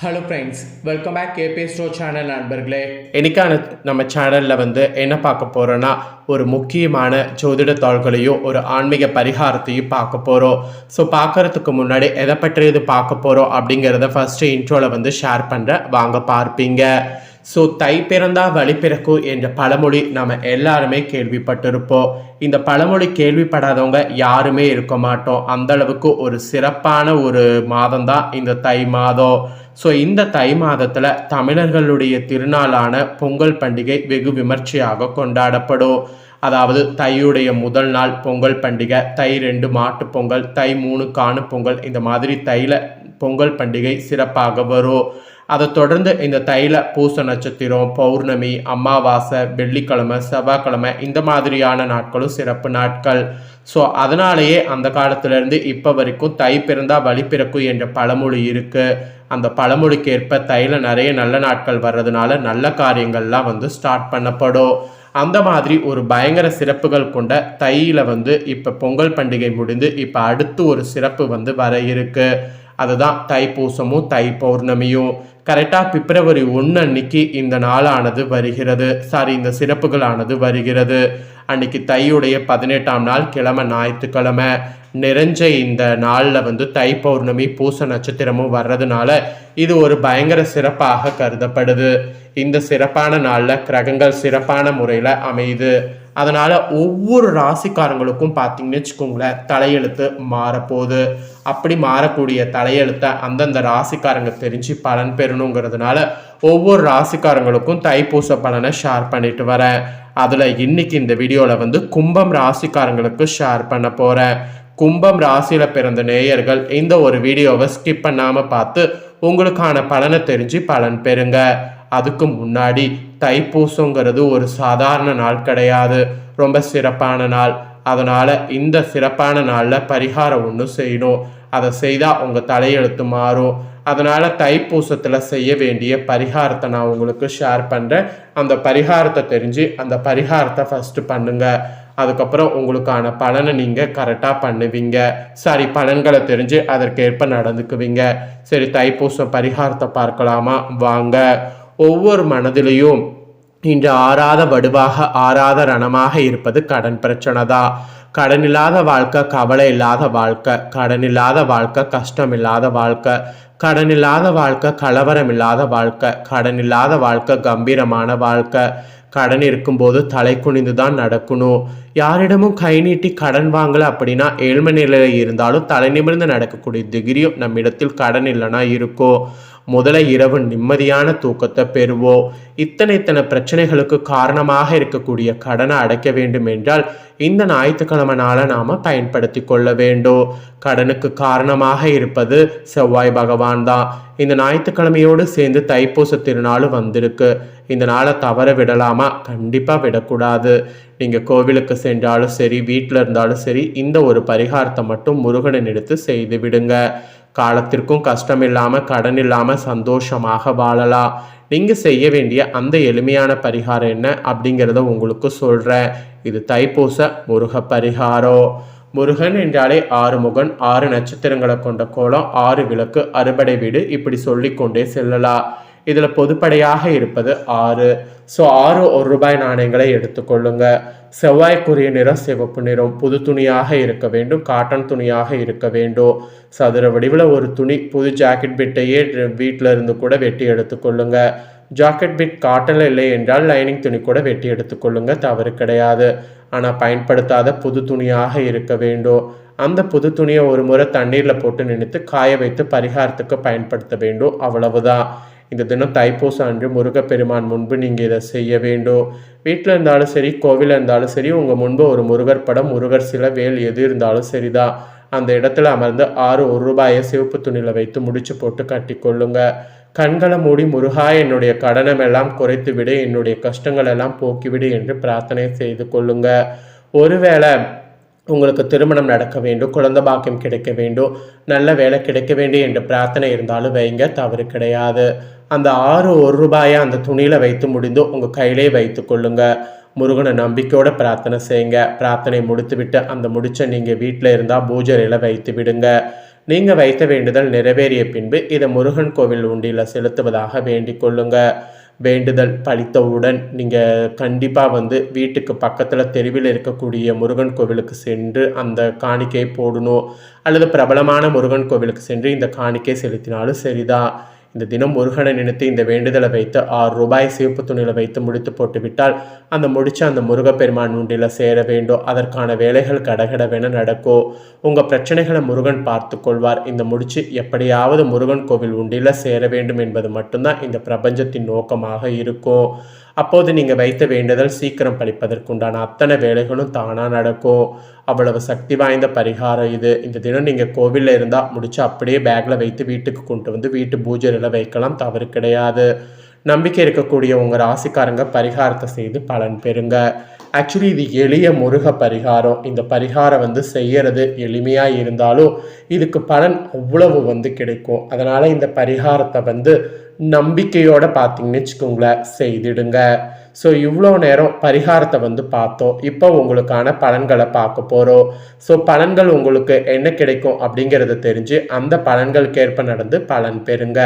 Hello friends welcome back கேபே ஸ்டோ channel நண்பர்களே. இன்னைக்கான நம்ம சேனலில் வந்து என்ன பார்க்க போகிறோன்னா ஒரு முக்கியமான ஜோதிட தாள்களையும் ஒரு ஆன்மீக பரிகாரத்தையும் பார்க்க போகிறோம் ஸோ பார்க்கறதுக்கு முன்னாடி எதை பற்றி இது பார்க்க போகிறோம் அப்படிங்கிறத ஃபஸ்ட்டு இன்ட்ரோவில் வந்து ஷேர் பண்ணுறேன் வாங்க பார்ப்பீங்க. ஸோ தை பிறந்தா வழி பிறக்கும் என்ற பழமொழி நம்ம எல்லாருமே கேள்விப்பட்டிருப்போம். இந்த பழமொழி கேள்விப்படாதவங்க யாருமே இருக்க மாட்டோம். அந்த அளவுக்கு ஒரு சிறப்பான ஒரு மாதம் தான் இந்த தை மாதம். ஸோ இந்த தை மாதத்தில் தமிழர்களுடைய திருநாளான பொங்கல் பண்டிகை வெகு விமர்சையாக கொண்டாடப்படும். அதாவது தையுடைய முதல் நாள் பொங்கல் பண்டிகை தை ரெண்டு மாட்டுப்பொங்கல் தை மூணு காணு பொங்கல் இந்த மாதிரி தையில் பொங்கல் பண்டிகை சிறப்பாக வரும். அதை தொடர்ந்து இந்த தைல பூச நட்சத்திரம் பௌர்ணமி அமாவாசை வெள்ளிக்கிழமை செவ்வாய்க்கிழமை இந்த மாதிரியான நாட்களும் சிறப்பு நாட்கள். ஸோ அதனாலேயே அந்த காலத்திலேருந்து இப்போ வரைக்கும் தை பிறந்தா வழி பிறக்கும் என்ற பழமொழி இருக்குது அந்த பழமொழிக்கு ஏற்ப நிறைய நல்ல நாட்கள் வர்றதுனால நல்ல காரியங்கள்லாம் வந்து ஸ்டார்ட் பண்ணப்படும். அந்த மாதிரி ஒரு பயங்கர சிறப்புகள் கொண்ட தையில் வந்து இப்போ பொங்கல் பண்டிகை முடிந்து இப்போ அடுத்து ஒரு சிறப்பு வந்து வர இருக்குது அதுதான் தைப்பூசமும் தை பௌர்ணமியும் கரெக்டாக பிப்ரவரி ஒன்று அன்னைக்கு இந்த நாளானது வருகிறது. சாரி இந்த சிறப்புகளானது வருகிறது. அன்னைக்கு தையுடைய பதினெட்டாம் நாள் கிழமை ஞாயிற்றுக்கிழமை. நிறைஞ்ச இந்த நாளில் வந்து தை பௌர்ணமி பூச நட்சத்திரமும் வர்றதுனால இது ஒரு பயங்கர சிறப்பாக கருதப்படுது. இந்த சிறப்பான நாளில் கிரகங்கள் சிறப்பான முறையில் அமையுது. அதனால் ஒவ்வொரு ராசிக்காரங்களுக்கும் பார்த்தீங்கன்னு வச்சுக்கோங்களேன் தலையெழுத்து மாறப்போகுது. அப்படி மாறக்கூடிய தலையெழுத்தை அந்தந்த ராசிக்காரங்க தெரிஞ்சு பலன் பெறணுங்கிறதுனால ஒவ்வொரு ராசிக்காரங்களுக்கும் தைப்பூச பலனை ஷேர் பண்ணிட்டு வரேன். அதில் இன்னைக்கு இந்த வீடியோவில் வந்து கும்பம் ராசிக்காரங்களுக்கு ஷேர் பண்ண போகிறேன் கும்பம் ராசியில் பிறந்த நேயர்கள் இந்த ஒரு வீடியோவை ஸ்கிப் பண்ணாமல் பார்த்து உங்களுக்கான பலனை தெரிஞ்சு பலன் பெறுங்க. அதுக்கு முன்னாடி தைப்பூசங்கிறது ஒரு சாதாரண நாள் கிடையாது. ரொம்ப சிறப்பான நாள். அதனால் இந்த சிறப்பான நாளில் பரிகாரம் ஒன்று செய்யணும். அதை செய்தால் உங்கள் தலையெழுத்து மாறும். அதனால் தைப்பூசத்தில் செய்ய வேண்டிய பரிகாரத்தை நான் உங்களுக்கு ஷேர் பண்ணுறேன் அந்த பரிகாரத்தை தெரிஞ்சு அந்த பரிகாரத்தை ஃபஸ்ட்டு பண்ணுங்கள் அதுக்கப்புறம் உங்களுக்கான பலனை நீங்கள் கரெக்டாக பண்ணுவீங்க. சாரி பலன்களை தெரிஞ்சு அதற்கேற்ப நடந்துக்குவீங்க. சரி தைப்பூசம் பரிகாரத்தை பார்க்கலாமா? வாங்க. ஒவ்வொரு மனதிலையும் இன்று ஆறாத வடுவாக ஆறாத ரணமாக இருப்பது கடன் பிரச்சனை தான். கடன் இல்லாத வாழ்க்கை கவலை இல்லாத வாழ்க்கை. கடன் இல்லாத வாழ்க்கை கஷ்டம் இல்லாத வாழ்க்கை. கடன் இல்லாத வாழ்க்கை கலவரம் இல்லாத வாழ்க்கை. கடன் இல்லாத வாழ்க்கை கம்பீரமான வாழ்க்கை. கடன் இருக்கும்போது தலை குனிந்து தான் நடக்கணும். யாரிடமும் கை நீட்டி கடன் வாங்கலை அப்படின்னா ஏழ்மை நிலையில் இருந்தாலும் தலை நிமிர்ந்து நடக்கக்கூடிய திகிரியும் நம்மிடத்தில் கடன் இல்லைனா இருக்கோ? முதல இரவு நிம்மதியான தூக்கத்தை பெறுவோம் இத்தனை இத்தனை பிரச்சனைகளுக்கு காரணமாக இருக்கக்கூடிய கடனை அடைக்க வேண்டும் என்றால் இந்த ஞாயிற்றுக்கிழமை நாளை நாம் பயன்படுத்தி கொள்ள வேண்டும். கடனுக்கு காரணமாக இருப்பது செவ்வாய் பகவான் தான். இந்த ஞாயிற்றுக்கிழமையோடு சேர்ந்து தைப்பூச திருநாளும் வந்திருக்கு. இந்த நாளை தவற விடலாமா? கண்டிப்பாக விடக்கூடாது. நீங்கள் கோவிலுக்கு சென்றாலும் சரி வீட்டில் இருந்தாலும் சரி இந்த ஒரு பரிகாரத்தை மட்டும் முருகனின் எடுத்து செய்து விடுங்க. காலத்திற்கும் கஷ்டம் இல்லாமல் கடன் இல்லாமல் சந்தோஷமாக வாழலாம். நீங்கள் செய்ய வேண்டிய அந்த எளிமையான பரிகாரம் என்ன அப்படிங்கிறத உங்களுக்கு சொல்கிறேன் இது தைப்பூச முருக பரிகாரம். முருகன் என்றாலே ஆறு முகன் ஆறு நட்சத்திரங்களை கொண்ட கோலம் ஆறு விளக்கு அறுபடை வீடு இப்படி சொல்லிக்கொண்டே செல்லலாம். இதில் பொதுப்படையாக இருப்பது ஆறு. ஸோ ஆறு ஒரு ரூபாய் நாணயங்களை எடுத்துக்கொள்ளுங்க. செவ்வாய்க்குரிய நிறம் சிவப்பு நிறம். புது துணியாக இருக்க வேண்டும். காட்டன் துணியாக இருக்க வேண்டும். சதுர வடிவில் ஒரு துணி புது ஜாக்கெட் பிட்டையே வீட்டில் இருந்து கூட வெட்டி எடுத்துக்கொள்ளுங்க. ஜாக்கெட் பிட் காட்டனில் இல்லை என்றால் லைனிங் துணி கூட வெட்டி எடுத்துக்கொள்ளுங்க. தவறு கிடையாது. ஆனால் பயன்படுத்தாத புது துணியாக இருக்க வேண்டும். அந்த புது துணியை ஒரு முறை தண்ணீரில் போட்டு நினைத்து காய வைத்து பரிகாரத்துக்கு பயன்படுத்த வேண்டும். அவ்வளவுதான். இந்த தினம் தைப்பூசம் அன்று முருகப்பெருமான் முன்பு நீங்கள் இதை செய்ய வேண்டும். வீட்டில் இருந்தாலும் சரி கோவிலில் இருந்தாலும் சரி உங்கள் முன்பு ஒரு முருகர் படம் முருகர் சில வேல் எது இருந்தாலும் சரிதான் அந்த இடத்துல அமர்ந்து ஆறு ஒரு ரூபாயை சிவப்பு துணியில் வைத்து முடிச்சு போட்டு கட்டிக்கொள்ளுங்க கண்களை மூடி முருகா என்னுடைய கடனமெல்லாம் குறைத்து விடு என்னுடைய கஷ்டங்கள் எல்லாம் போக்கிவிடு என்று பிரார்த்தனை செய்து கொள்ளுங்க. ஒருவேளை உங்களுக்கு திருமணம் நடக்க வேண்டும் குழந்தை பாக்கியம் கிடைக்க வேண்டும் நல்ல வேலை கிடைக்க வேண்டும் என்ற பிரார்த்தனை இருந்தாலும் வைங்க தவறு கிடையாது. அந்த ஆறு ஒரு ரூபாயை அந்த துணியில் வைத்து முடிந்து உங்கள் கையிலே வைத்து கொள்ளுங்க. முருகனை நம்பிக்கையோட பிரார்த்தனை செய்யுங்க. பிரார்த்தனை முடித்துவிட்டு அந்த முடிச்சை நீங்கள் வீட்டில் இருந்தால் பூஜரையில் வைத்து விடுங்க. நீங்கள் வைத்த வேண்டுதல் நிறைவேறிய பின்பு இதை முருகன் கோவில் உண்டியில் செலுத்துவதாக வேண்டிக் கொள்ளுங்கள் வேண்டுதல் பழித்தவுடன் நீங்கள் கண்டிப்பாக வந்து வீட்டுக்கு பக்கத்தில் தெருவில் இருக்கக்கூடிய முருகன் கோவிலுக்கு சென்று அந்த காணிக்கையை போடணும். அல்லது பிரபலமான முருகன் கோவிலுக்கு சென்று இந்த காணிக்கை செலுத்தினாலும் சரிதான். இந்த தினம் முருகனை நினைத்து இந்த வேண்டுதலை வைத்து ஆறு ரூபாய் சிவப்பு துணியில் வைத்து முடித்து போட்டுவிட்டால் அந்த முடிச்சு அந்த முருகப்பெருமான் உண்டியில் சேர வேண்டும். அதற்கான வேலைகள் கடகடவென நடக்கும் உங்கள் பிரச்சனைகளை முருகன் பார்த்து கொள்வார். இந்த முடிச்சு எப்படியாவது முருகன் கோவில் உண்டியில் சேர வேண்டும் என்பது மட்டும்தான் இந்த பிரபஞ்சத்தின் நோக்கமாக இருக்கும் அப்போது நீங்கள் வைத்த வேண்டுதல் சீக்கிரம் பழிப்பதற்குண்டான அத்தனை வேலைகளும் தானாக நடக்கும். அவ்வளவு சக்தி வாய்ந்த பரிகாரம் இது. இந்த தினம் நீங்கள் கோவிலில் இருந்தால் முடிச்சு அப்படியே பேக்கில் வைத்து வீட்டுக்கு கொண்டு வந்து வீட்டு பூஜையில் வைக்கலாம். தவறு கிடையாது. நம்பிக்கை இருக்கக்கூடிய உங்கள் ராசிக்காரங்க பரிகாரத்தை செய்து பலன் பெறுங்க. ஆக்சுவலி இது எளிய முருக பரிகாரம். இந்த பரிகாரம் வந்து செய்யறது எளிமையாக இருந்தாலும் இதுக்கு பலன் அவ்வளவு வந்து கிடைக்கும். அதனால் இந்த பரிகாரத்தை வந்து நம்பிக்கையோட பார்த்தீங்கன்னு வச்சுக்கோங்களேன் செய்திடுங்க. ஸோ இவ்வளோ நேரம் பரிகாரத்தை வந்து பார்த்தோம். இப்போ உங்களுக்கான பலன்களை பார்க்க போகிறோம் ஸோ பலன்கள் உங்களுக்கு என்ன கிடைக்கும் அப்படிங்கிறத தெரிஞ்சு அந்த பலன்களுக்கேற்ப நடந்து பலன் பெறுங்க.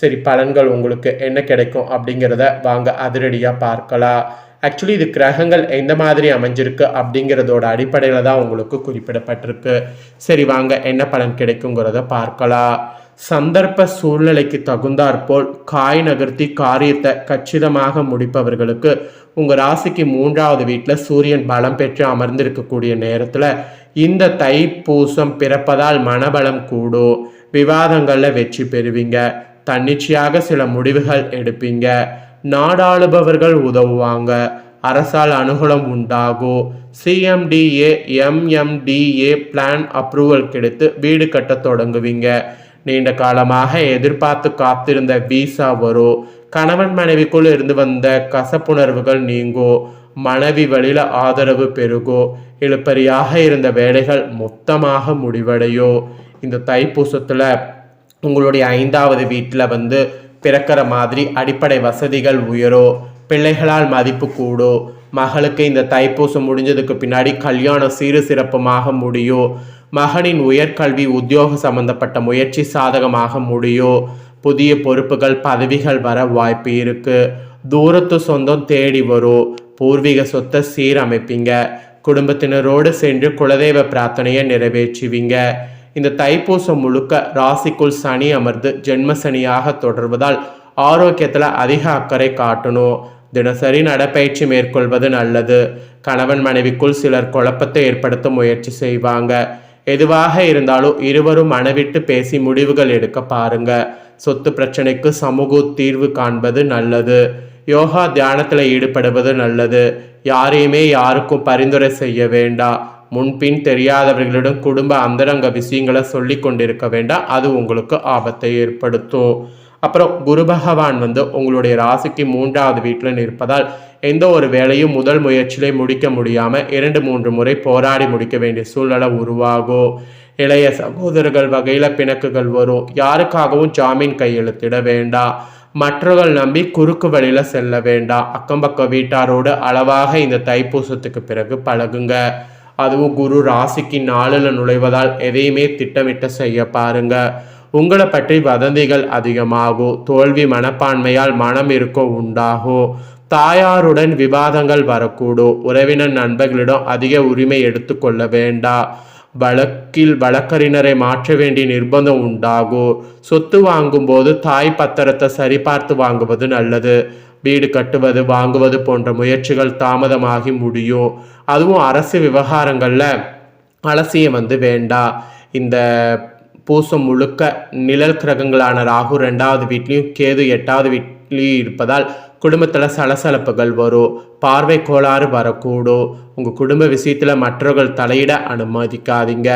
சரி பலன்கள் உங்களுக்கு என்ன கிடைக்கும் அப்படிங்கிறத வாங்க அதிரடியாக பார்க்கலாம். ஆக்சுவலி இது கிரகங்கள் எந்த மாதிரி அமைஞ்சிருக்கு அப்படிங்கிறதோட அடிப்படையில் தான் உங்களுக்கு குறிப்பிடப்பட்டிருக்கு. சரி வாங்க என்ன பலன் கிடைக்குங்கிறத பார்க்கலாம். சந்தர்ப்ப சூழ்நிலைக்கு தகுந்தாற்போல் காய் நகர்த்தி காரியத்தை கச்சிதமாக முடிப்பவர்களுக்கு உங்கள் ராசிக்கு மூன்றாவது வீட்டில் சூரியன் பலம் பெற்று அமர்ந்திருக்கக்கூடிய நேரத்தில் இந்த தைப்பூசம் பிறப்பதால் மனபலம் கூடும். விவாதங்களில் வெற்றி பெறுவீங்க. தன்னிச்சையாக சில முடிவுகள் எடுப்பீங்க. நாடாளுபவர்கள் உதவுவாங்க. அரசால் அனுகூலம் உண்டாகும். சிஎம்டிஏ எம்எம்டிஏ பிளான் அப்ரூவல் கிடைத்து வீடு கட்ட தொடங்குவீங்க. நீண்ட காலமாக எதிர்பார்த்து காத்திருந்த விசா வரும் கணவன் மனைவிக்குள் இருந்து வந்த கசப்புணர்வுகள் நீங்கும் மனைவி வழியில் ஆதரவு பெருகோ. இழுப்பறியாக இருந்த வேலைகள் மொத்தமாக முடிவடையோ. இந்த தைப்பூசத்தில் உங்களுடைய ஐந்தாவது வீட்டில் வந்து பிறக்கிற மாதிரி அடிப்படை வசதிகள் உயரோ. பிள்ளைகளால் மதிப்பு கூடோ. மகளுக்கு இந்த தைப்பூசம் முடிஞ்சதுக்கு பின்னாடி கல்யாணம் சீரு சிறப்பமாக முடியும் மகனின் உயர்கல்வி உத்தியோக சம்பந்தப்பட்ட முயற்சி சாதகமாக முடியும் புதிய பொறுப்புகள் பதவிகள் வர வாய்ப்பு இருக்கு. தூரத்து சொந்தம் தேடி வரும் பூர்வீக சொத்தை சீரமைப்பீங்க. குடும்பத்தினரோடு சென்று குலதெய்வ பிரார்த்தனையை நிறைவேற்றுவீங்க. இந்த தைப்பூசம் முழுக்க ராசிக்குள் சனி அமர்ந்து ஜென்ம சனியாக தொடர்வதால் ஆரோக்கியத்தில் அதிக அக்கறை காட்டணும். தினசரி நடப்பயிற்சி மேற்கொள்வது நல்லது. கணவன் மனைவிக்குள் சிலர் குழப்பத்தை ஏற்படுத்த முயற்சி செய்வாங்க. எதுவாக இருந்தாலும் இருவரும் மனவிட்டு பேசி முடிவுகள் எடுக்க பாருங்க. சொத்து பிரச்சனைக்கு சமூக தீர்வு காண்பது நல்லது. யோகா தியானத்தில் ஈடுபடுவது நல்லது. யாரையுமே யாருக்கும் பரிந்துரை செய்ய வேண்டாம் முன்பின் தெரியாதவர்களிடம் குடும்ப அந்தரங்க விஷயங்களை சொல்லி கொண்டிருக்க வேண்டாம் அது உங்களுக்கு ஆபத்தை ஏற்படுத்தும். அப்புறம் குரு பகவான் வந்து உங்களுடைய ராசிக்கு மூன்றாவது வீட்டில் நிற்பதால் எந்த ஒரு வேலையும் முதல் முயற்சியிலே முடிக்க முடியாமல் இரண்டு மூன்று முறை போராடி முடிக்க வேண்டிய சூழ்நிலை உருவாகும் இளைய சகோதரர்கள் வகையில் பிணக்குகள் வரும். யாருக்காகவும் ஜாமீன் கையெழுத்திட வேண்டாம் மற்றவர்கள் நம்பி குறுக்கு வழியில் செல்ல வேண்டாம் அக்கம் பக்கம் வீட்டாரோடு அளவாக இந்த தைப்பூசத்துக்கு பிறகு பழகுங்க. அதுவும் குரு ராசிக்கு நாளில் நுழைவதால் எதையுமே திட்டமிட்ட செய்ய பாருங்கள் உங்களை பற்றி வதந்திகள் அதிகமாகும் தோல்வி மனப்பான்மையால் மனம் இருக்க உண்டாகும் தாயாருடன் விவாதங்கள் வரக்கூடும் உறவினர் நண்பர்களிடம் அதிக உரிமை எடுத்துக்கொள்ள வேண்டாம் வழக்கில் வழக்கறிஞரை மாற்ற வேண்டிய நிர்பந்தம் உண்டாகும் சொத்து வாங்கும்போது தாய் பத்திரத்தை சரிபார்த்து வாங்குவது நல்லது வீடு கட்டுவது வாங்குவது போன்ற முயற்சிகள் தாமதமாகி முடியும் அதுவும் அரசு விவகாரங்களில் அலசியம் வந்து வேண்டாம் இந்த பூசம் முழுக்க நிழல் கிரகங்களான ராகு ரெண்டாவது வீட்லேயும் கேது எட்டாவது வீட்லேயும் இருப்பதால் குடும்பத்தில் சலசலப்புகள் வரும். பார்வை கோளாறு வரக்கூடும். உங்கள் குடும்ப விஷயத்தில் மற்றவர்கள் தலையிட அனுமதிக்காதீங்க.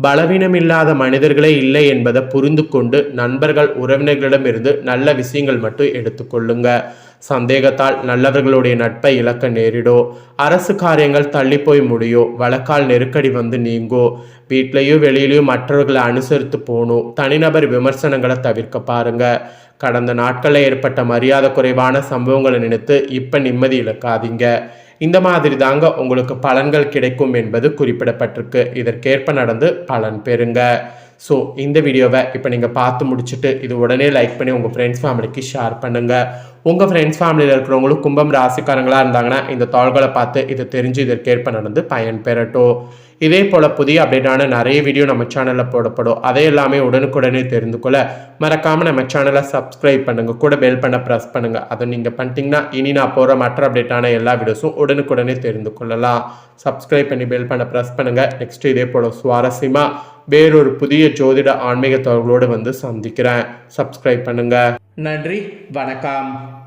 பலவீனம் இல்லாத மனிதர்களே இல்லை என்பதை புரிந்து கொண்டு நண்பர்கள் உறவினர்களிடமிருந்து நல்ல விஷயங்கள் மட்டும் எடுத்துக்கொள்ளுங்கள் சந்தேகத்தால் நல்லவர்களுடைய நட்பை இழக்க நேரிடோ. அரசு காரியங்கள் தள்ளி போய் முடியோ. வழக்கால் நெருக்கடி வந்து நீங்கோ. வீட்லேயோ வெளியிலையும் மற்றவர்களை அனுசரித்து போகணும் தனிநபர் விமர்சனங்களை தவிர்க்க பாருங்க. கடந்த நாட்களில் ஏற்பட்ட மரியாதை குறைவான சம்பவங்களை நினைத்து இப்போ நிம்மதி இழக்காதீங்க. இந்த மாதிரி தாங்க உங்களுக்கு பலன்கள் கிடைக்கும் என்பது குறிப்பிடப்பட்டிருக்கு. இதற்கேற்ப நடந்து பலன் பெறுங்க. ஸோ இந்த வீடியோவை இப்போ நீங்கள் பார்த்து முடிச்சுட்டு இது உடனே லைக் பண்ணி உங்கள் ஃப்ரெண்ட்ஸ் ஃபேமிலிக்கு ஷேர் பண்ணுங்கள் உங்கள் ஃப்ரெண்ட்ஸ் ஃபேமிலியில் இருக்கிறவங்களும் கும்பம் ராசிக்காரங்களாக இருந்தாங்கன்னா இந்த தாள்களை பார்த்து இது தெரிஞ்சு இதற்கேற்ப நடந்து பயன் பெறட்டும் இதே போல் புதிய அப்டேட்டான நிறைய வீடியோ நம்ம சேனலில் போடப்படும். அதை எல்லாமே உடனுக்குடனே தெரிந்து கொள்ள மறக்காமல் நம்ம சேனலை சப்ஸ்கிரைப் பண்ணுங்கள் கூட பெல் பண்ண ப்ரெஸ் பண்ணுங்கள் அதை நீங்கள் பண்ணிட்டீங்கன்னா இனி நான் போகிற மற்ற அப்டேட்டான எல்லா வீடியோஸும் உடனுக்குடனே தெரிந்து கொள்ளலாம். சப்ஸ்கிரைப் பண்ணி பெல் பண்ண ப்ரெஸ் பண்ணுங்கள் நெக்ஸ்ட் இதே போல் சுவாரஸ்யமாக வேறொரு புதிய ஜோதிட ஆன்மீக தகவலோடு வந்து சந்திக்கிறேன். சப்ஸ்கிரைப் பண்ணுங்கள் நன்றி. வணக்கம்.